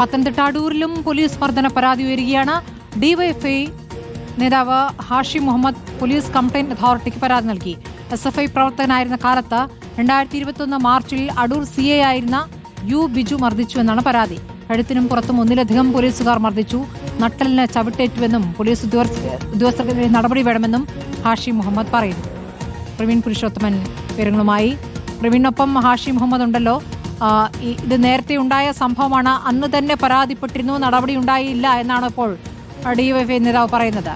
Pathanamthitta അടൂരിലും police മർദ്ദന പരാതി ഉയരുകയാണ്. DYFI നേതാവ് ഹാഷി മുഹമ്മദ് പോലീസ് കംപ്ലയിന്റ് അതോറിറ്റിക്ക് പരാതി നൽകി. എസ് എഫ് ഐ പ്രവർത്തകനായിരുന്ന കാലത്ത് രണ്ടായിരത്തി ഇരുപത്തിയൊന്ന് മാർച്ചിൽ അടൂർ സി എ ആയിരുന്ന യു ബിജു മർദ്ദിച്ചു എന്നാണ് പരാതി. കഴുത്തിനും പുറത്തും ഒന്നിലധികം പോലീസുകാർ മർദ്ദിച്ചു. നട്ടലിന് ചവിട്ടേറ്റുവെന്നും പോലീസ് ഉദ്യോഗസ്ഥ- ഉദ്യോഗസ്ഥർക്കെതിരെ നടപടി വേണമെന്നും ഹാഷി മുഹമ്മദ് പറയുന്നു. പ്രവീൺ പുരുഷോത്തമൻ വിവരങ്ങളുമായി. പ്രവീണിനൊപ്പം ഹാഷി മുഹമ്മദ് ഉണ്ടല്ലോ. ഇത് നേരത്തെ ഉണ്ടായ സംഭവമാണ്. അന്ന് തന്നെ പരാതിപ്പെട്ടിരുന്നു. നടപടി ഉണ്ടായില്ല എന്നാണ് ഇപ്പോൾ ഡിവൈഎഫ്ഐ നേതാവ് പറയുന്നത്.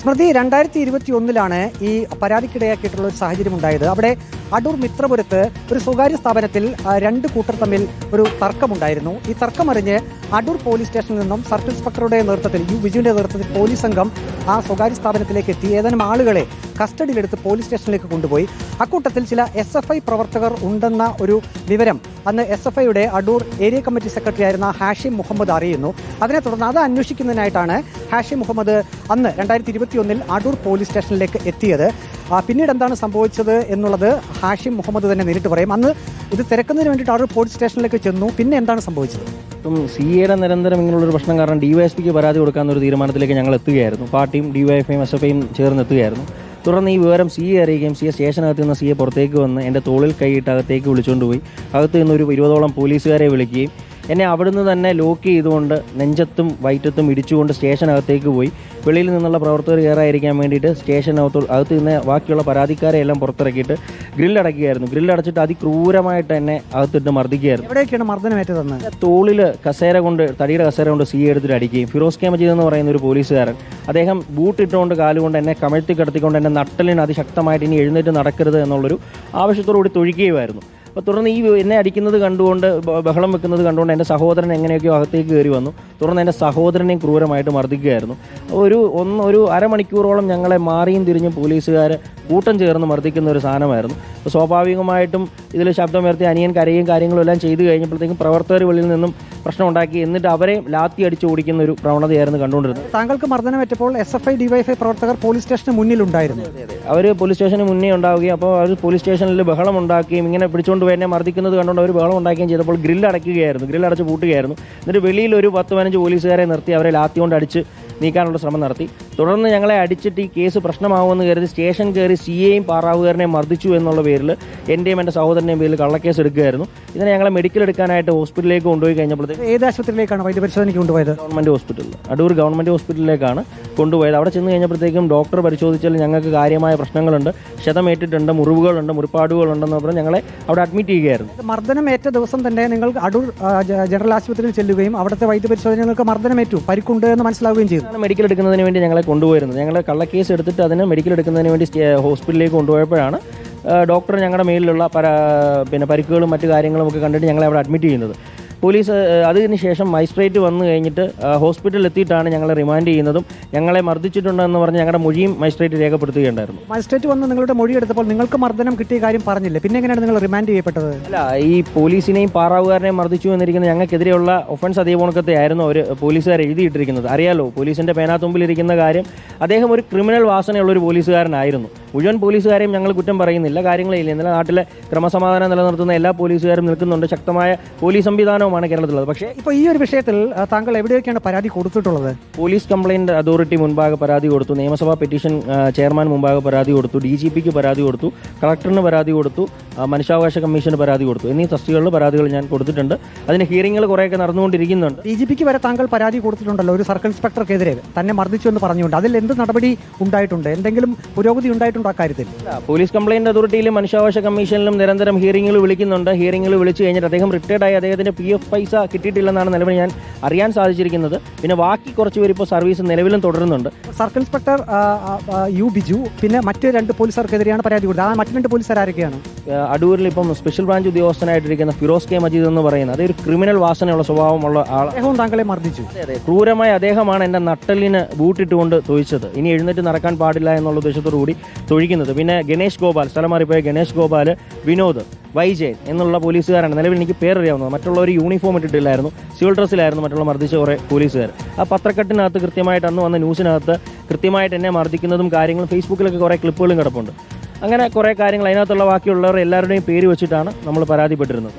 സ്മൃതി രണ്ടായിരത്തി ഇരുപത്തി ഒന്നിലാണ് ഈ പരാതിക്കിടയാക്കിയിട്ടുള്ള ഒരു സാഹചര്യം ഉണ്ടായത് അവിടെ അടൂർ മിത്രപുരത്ത് ഒരു സ്വകാര്യ സ്ഥാപനത്തിൽ രണ്ട് കൂട്ടർ തമ്മിൽ ഒരു തർക്കമുണ്ടായിരുന്നു. ഈ തർക്കം തർക്കമറിഞ്ഞ് അടൂർ പോലീസ് സ്റ്റേഷനിൽ നിന്നും സർക്കിൾ ഇൻസ്പെക്ടറുടെ നേതൃത്വത്തിൽ യു വിജുവിന്റെ നേതൃത്വത്തിൽ പോലീസ് സംഘം ആ സ്വകാര്യ സ്ഥാപനത്തിലേക്ക് എത്തി. ഏതാനും ആളുകളെ കസ്റ്റഡിയിലെടുത്ത് പോലീസ് സ്റ്റേഷനിലേക്ക് കൊണ്ടുപോയി. അക്കൂട്ടത്തിൽ ചില എസ് എഫ് ഐ പ്രവർത്തകർ ഉണ്ടെന്ന ഒരു വിവരം അന്ന് എസ് എഫ് ഐയുടെ അടൂർ ഏരിയ കമ്മിറ്റി സെക്രട്ടറി ആയിരുന്ന ഹാഷിം മുഹമ്മദ് അറിയുന്നു. അതിനെ തുടർന്ന് അത് അന്വേഷിക്കുന്നതിനായിട്ടാണ് ഹാഷിം മുഹമ്മദ് അന്ന് രണ്ടായിരത്തി ഇരുപത്തിയൊന്നിൽ അടൂർ പോലീസ് സ്റ്റേഷനിലേക്ക് എത്തിയത്. പിന്നീട് എന്താണ് സംഭവിച്ചത് എന്നുള്ളത് ഹാഷിം മുഹമ്മദ് തന്നെ നേരിട്ട് പറയും. അന്ന് ഇത് തിരക്കുന്നതിന് വേണ്ടിയിട്ട് അടൂർ പോലീസ് സ്റ്റേഷനിലേക്ക് ചെന്നു. പിന്നെ എന്താണ് സംഭവിച്ചത്? ഇപ്പം സി എയുടെ നിരന്തരം ഇങ്ങനെയുള്ളൊരു പ്രശ്നം കാരണം ഡിവൈഎസ്പിക്ക് പരാതി കൊടുക്കാമെന്നൊരു തീരുമാനത്തിലേക്ക് ഞങ്ങൾ എത്തുകയായിരുന്നു. പാർട്ടിയും ഡിവൈഎഫ്ഐയും എസ് എഫ് ഐയും ചേർന്ന് എത്തുകയായിരുന്നു. തുടർന്ന് ഈ വിവരം സി എ അറിയിക്കുകയും സി എ സ്റ്റേഷനകത്ത് നിന്ന് സി എ പുറത്തേക്ക് വന്ന് എന്റെ തോളിൽ കൈയിട്ട് അകത്തേക്ക് വിളിച്ചുകൊണ്ട് പോയി. അകത്ത് നിന്ന് ഒരു ഇരുപതോളം പോലീസുകാരെ വിളിക്കുകയും എന്നെ അവിടുന്ന് തന്നെ ലോക്ക് ചെയ്തുകൊണ്ട് നെഞ്ചത്തും വയറ്റത്തും ഇടിച്ചുകൊണ്ട് സ്റ്റേഷനകത്തേക്ക് പോയി. വെളിയിൽ നിന്നുള്ള പ്രവർത്തകർ കയറായിരിക്കാൻ വേണ്ടിയിട്ട് സ്റ്റേഷനകത്ത് അകത്ത് നിന്ന് ബാക്കിയുള്ള പരാതിക്കാരെ എല്ലാം പുറത്തിറക്കിയിട്ട് ഗ്രില്ലടക്കുകയായിരുന്നു ഗ്രില്ലടച്ചിട്ട് അതിക്രൂരമായിട്ട് എന്നെ അകത്തിട്ട് മർദ്ദിക്കുകയായിരുന്നു. എവിടെയൊക്കെയാണ് മർദ്ദനമേറ്റതെന്ന്? തോളിൽ കസേര കൊണ്ട് തടിയുടെ കസേര കൊണ്ട് സി എടുത്തിട്ട് അടിക്കുകയും ഫിറോസ് കെ മജീദ് എന്ന് പറയുന്ന ഒരു പോലീസുകാരൻ അദ്ദേഹം ബൂട്ടിട്ടുകൊണ്ട് കാലുകൊണ്ട് എന്നെ കമഴ്ത്തി കിടത്തിക്കൊണ്ട് എന്നെ നട്ടലിന് അതിശക്തമായിട്ട് ഇനി എഴുന്നേറ്റ് നടക്കരുത് എന്നുള്ളൊരു ആവശ്യത്തോടു കൂടി തൊഴിക്കുകയായിരുന്നു അപ്പോൾ തുടർന്ന് ഈ എന്നെ അടിക്കുന്നത് കണ്ടുകൊണ്ട് ബഹളം വെക്കുന്നത് കണ്ടുകൊണ്ട് എന്റെ സഹോദരൻ എങ്ങനെയൊക്കെയോ അകത്തേക്ക് കയറി വന്നു. തുടർന്ന് എന്റെ സഹോദരനെയും ക്രൂരമായിട്ട് മർദ്ദിക്കുകയായിരുന്നു. ഒരു ഒന്ന് ഒരു അരമണിക്കൂറോളം ഞങ്ങളെ മാറിയും തിരിഞ്ഞും പോലീസുകാർ കൂട്ടം ചേർന്ന് മർദ്ദിക്കുന്ന ഒരു സാധനമായിരുന്നു. അപ്പോൾ സ്വാഭാവികമായിട്ടും ഇതിൽ ശബ്ദമുയർത്തി അനിയൻ കരയും കാര്യങ്ങളും എല്ലാം ചെയ്തു കഴിഞ്ഞപ്പോഴത്തേക്കും പ്രവർത്തകർ വെളിയിൽ നിന്നും പ്രശ്നം ഉണ്ടാക്കി എന്നിട്ട് അവരെ ലാത്തി അടിച്ച് ഓടിക്കുന്ന ഒരു പ്രവണതയായിരുന്നു കണ്ടുകൊണ്ടിരുന്നത്. താങ്കൾക്ക് മർദ്ദനമേറ്റപ്പോൾ എസ് എഫ് ഐ ഡിവൈഎഫ്ഐ പ്രവർത്തകർ പോലീസ് സ്റ്റേഷന് മുന്നിലുണ്ടായിരുന്നു. അവർ പോലീസ് സ്റ്റേഷന് മുന്നേ ഉണ്ടാവുകയും അപ്പോൾ അവർ പോലീസ് സ്റ്റേഷനിൽ ബഹളം ഉണ്ടാക്കുകയും ഇങ്ങനെ പിടിച്ചുകൊണ്ട് എന്നെ മർദ്ദിക്കുന്നത് കണ്ടുകൊണ്ട് അവർ ബഹളം ഉണ്ടാക്കുകയും ചെയ്തപ്പോൾ ഗ്രില്ല് അടയ്ക്കുകയായിരുന്നു. ഗ്രില്ല് അടച്ച് പൂട്ടുകയായിരുന്നു. എന്നിട്ട് വെളിയിൽ ഒരു പത്ത് പതിനഞ്ച് പോലീസുകാരെ നിർത്തി അവരെ ലാത്തി കൊണ്ട് അടിച്ച് നീക്കാനുള്ള ശ്രമം നടത്തി. തുടർന്ന് ഞങ്ങളെ അടിച്ചിട്ട് ഈ കേസ് പ്രശ്നമാവുമെന്ന് കരുതി സ്റ്റേഷൻ കയറി സി എയും പാറാവുകാരനെയും മർദ്ദിച്ചു എന്നുള്ള പേരിൽ എന്റെയും എന്റെ സഹോദരന്റെയും പേരിൽ കള്ളക്കേസ് എടുക്കുകയായിരുന്നു. ഇതിനെ ഞങ്ങളെ മെഡിക്കൽ എടുക്കാനായിട്ട് ഹോസ്പിറ്റലിലേക്ക് കൊണ്ടുപോയി കഴിഞ്ഞപ്പോഴത്തേക്ക് ഏത് ആശുപത്രിയിലേക്കാണ് വൈദ്യപരിശോധനയ്ക്ക് കൊണ്ടുപോയത്? ഗവൺമെന്റ് ഹോസ്പിറ്റലിൽ. അടൂർ ഗവൺമെന്റ് ഹോസ്പിറ്റലിലേക്കാണ്. കൊണ്ടുപോയത്. അവിടെ ചെന്ന് കഴിഞ്ഞപ്പോഴത്തേക്കും ഡോക്ടർ പരിശോധിച്ചാൽ ഞങ്ങൾക്ക് കാര്യമായ പ്രശ്നങ്ങളുണ്ട്. ക്ഷതമേറ്റിട്ടുണ്ട് മുറിവുകളുണ്ട് മുറിപ്പാടുകളുണ്ടെന്ന് പറഞ്ഞ് ഞങ്ങളെ അവിടെ അഡ്മിറ്റ് ചെയ്യുകയായിരുന്നു. മർദ്ദനമേറ്റ ദിവസം തന്നെ നിങ്ങൾ അടൂർ ജനറൽ ആശുപത്രിയിൽ ചെല്ലുകയും അവിടുത്തെ വൈദ്യപരിശോധന നിങ്ങൾക്ക് മർദ്ദനമേറ്റു പരിക്കുണ്ട് എന്ന് മനസ്സിലാവുകയും ചെയ്തു. മെഡിക്കൽ എടുക്കുന്നതിന് വേണ്ടി ഞങ്ങളെ കൊണ്ടുപോയിരുന്നത് ഞങ്ങൾ കള്ളക്കേസ് എടുത്തിട്ട് അതിന് മെഡിക്കൽ എടുക്കുന്നതിന് വേണ്ടി ഹോസ്പിറ്റലിലേക്ക് കൊണ്ടുപോയപ്പോഴാണ് ഡോക്ടർ ഞങ്ങളുടെ മേലിലുള്ള പര പിന്നെ പരിക്കുകളും മറ്റു കാര്യങ്ങളും ഒക്കെ കണ്ടിട്ട് ഞങ്ങളെ അവിടെ അഡ്മിറ്റ് ചെയ്യുന്നത്. പോലീസ് അതിന് ശേഷം മജിസ്ട്രേറ്റ് വന്നു കഴിഞ്ഞിട്ട് ഹോസ്പിറ്റലിൽ എത്തിയിട്ടാണ് ഞങ്ങളെ റിമാൻഡ് ചെയ്യുന്നതും ഞങ്ങളെ മർദ്ദിച്ചിട്ടുണ്ടെന്ന് പറഞ്ഞ് ഞങ്ങളുടെ മൊഴിയും മജിസ്ട്രേറ്റ് രേഖപ്പെടുത്തുകയുണ്ടായിരുന്നു. മജിസ്ട്രേറ്റ് വന്ന് നിങ്ങളുടെ മൊഴി എടുത്തപ്പോൾ നിങ്ങൾക്ക് മർദ്ദനം കിട്ടിയ കാര്യം പറഞ്ഞില്ല? പിന്നെ എങ്ങനെയാണ് നിങ്ങൾ റിമാൻഡ് ചെയ്യപ്പെട്ടത്? അല്ല ഈ പോലീസിനെയും പാറാവുകാരനെയും മർദ്ദിച്ചു എന്നിരിക്കുന്ന ഞങ്ങൾക്കെതിരെയുള്ള ഒഫൻസ് അതേ കണക്കത്തെ ആയിരുന്നു അവർ പോലീസുകാർ എഴുതിയിട്ടിരിക്കുന്നത്. അറിയാലോ പോലീസിന്റെ പേനാത്തുമ്പിലിരിക്കുന്ന കാര്യം. അദ്ദേഹം ഒരു ക്രിമിനൽ വാസനയുള്ള ഒരു പോലീസുകാരനായിരുന്നു. മുഴുവൻ പോലീസുകാരെയും ഞങ്ങൾ കുറ്റം പറയുന്നില്ല. കാര്യങ്ങളില്ല ഇന്നലെ നാട്ടിലെ ക്രമസമാധാനം നിലനിർത്തുന്ന എല്ലാ പോലീസുകാരും നിൽക്കുന്നുണ്ട്. ശക്തമായ പോലീസ് സംവിധാനവുമാണ് കേരളത്തിലുള്ളത്. പക്ഷേ ഇപ്പോൾ ഈ ഒരു വിഷയത്തിൽ താങ്കൾ എവിടെയൊക്കെയാണ് പരാതി കൊടുത്തിട്ടുള്ളത്? പോലീസ് കംപ്ലയിന്റ് അതോറിറ്റി മുൻപാകെ പരാതി കൊടുത്തു. നിയമസഭാ പെറ്റീഷൻ ചെയർമാൻ മുമ്പാകെ പരാതി കൊടുത്തു. ഡി ജി പിക്ക് പരാതി കൊടുത്തു. കളക്ടറിന് പരാതി കൊടുത്തു. മനുഷ്യാവകാശ കമ്മീഷന് പരാതി കൊടുത്തു. എന്നീ തസ്തികളിൽ പരാതികൾ ഞാൻ കൊടുത്തിട്ടുണ്ട്. അതിന് ഹിയറിംഗുകൾ കുറേയൊക്കെ നടന്നുകൊണ്ടിരിക്കുന്നുണ്ട്. ഡി ജി പിക്ക് വരെ താങ്കൾ പരാതി കൊടുത്തിട്ടുണ്ടല്ലോ ഒരു സർക്കിൾ ഇൻസ്പെക്ടർക്കെതിരെ. തന്നെ മർദ്ദിച്ചു എന്ന് പറഞ്ഞുകൊണ്ട്. അതിൽ എന്ത് നടപടി ഉണ്ടായിട്ടുണ്ട്? എന്തെങ്കിലും പുരോഗതി ഉണ്ടായിട്ടുണ്ടോ? അക്കാര്യത്തിൽ? അല്ല, പോലീസ് കംപ്ലൈന്റ് അതോറിറ്റിയിലും മനുഷ്യാവകാശ കമ്മീഷനിലും നിരന്തരം ഹിയറിംഗുകൾ വിളിക്കുന്നുണ്ട്. ഹിയറിംഗുകൾ വിളിച്ചു കഴിഞ്ഞിട്ട് അദ്ദേഹം റിട്ടയർഡായി അദ്ദേഹത്തിന്റെ പി എഫ് പൈസ കിട്ടിയിട്ടില്ലെന്നാണ് നിലവിൽ ഞാൻ അറിയാൻ സാധിച്ചിരിക്കുന്നത്. പിന്നെ ബാക്കി കുറച്ച് പേര് ഇപ്പോൾ സർവീസ് നിലവിലും തുടരുന്നുണ്ട്. സർക്കിൾ ഇൻസ്പെക്ടർ യു ബിജു പിന്നെ മറ്റ് രണ്ട് പോലീസുകാർക്കെതിരെയാണ് പരാതി കൊടുത്തത്. ആ മറ്റു രണ്ട് പോലീസുകാർ ആരൊക്കെയാണ് അടൂരിൽ ഇപ്പം സ്പെഷ്യൽ ബ്രാഞ്ച് ഉദ്യോഗസ്ഥനായിട്ടിരിക്കുന്ന ഫിറോസ് കെ. മജീദ് എന്ന് പറയുന്നത് അതൊരു ക്രിമിനൽ വാസനയുള്ള സ്വഭാവമുള്ള ആൾ അദ്ദേഹം താങ്കളെ മർദ്ദിച്ചു. ക്രൂരമായി അദ്ദേഹമാണ് എന്റെ നട്ടലിന് ബൂട്ടിട്ടുകൊണ്ട് തൊഴിച്ചത്. ഇനി എഴുന്നേറ്റ് നടക്കാൻ പാടില്ല എന്നുള്ള ഉദ്ദേശത്തോടു കൂടി തൊഴിക്കുന്നത്. പിന്നെ ഗണേഷ് ഗോപാൽ സ്ഥലം മാറിപ്പോയ ഗണേഷ് ഗോപാൽ വിനോദ് വൈജയൻ എന്നുള്ള പോലീസുകാരാണ്. നിലവിൽ എനിക്ക് പേരറിയാവുന്നത്. മറ്റുള്ളവർ യൂണിഫോം ഇട്ടിട്ടില്ലായിരുന്നു. സിവിൽ ഡ്രസ്സിലായിരുന്നു മറ്റുള്ള മർദ്ദിച്ച കുറേ പോലീസുകാർ. ആ പത്രക്കെട്ടിനകത്ത് കൃത്യമായിട്ട് അന്ന് വന്ന ന്യൂസിനകത്ത് കൃത്യമായിട്ട് എന്നെ മർദ്ദിക്കുന്നതും കാര്യങ്ങളും ഫേസ്ബുക്കിലൊക്കെ കുറേ ക്ലിപ്പുകളും കിടപ്പുണ്ട്. അങ്ങനെ കുറേ കാര്യങ്ങൾ അതിനകത്തുള്ള ബാക്കിയുള്ളവർ എല്ലാവരുടെയും പേര് വെച്ചിട്ടാണ് നമ്മൾ പരാതിപ്പെട്ടിരുന്നത്.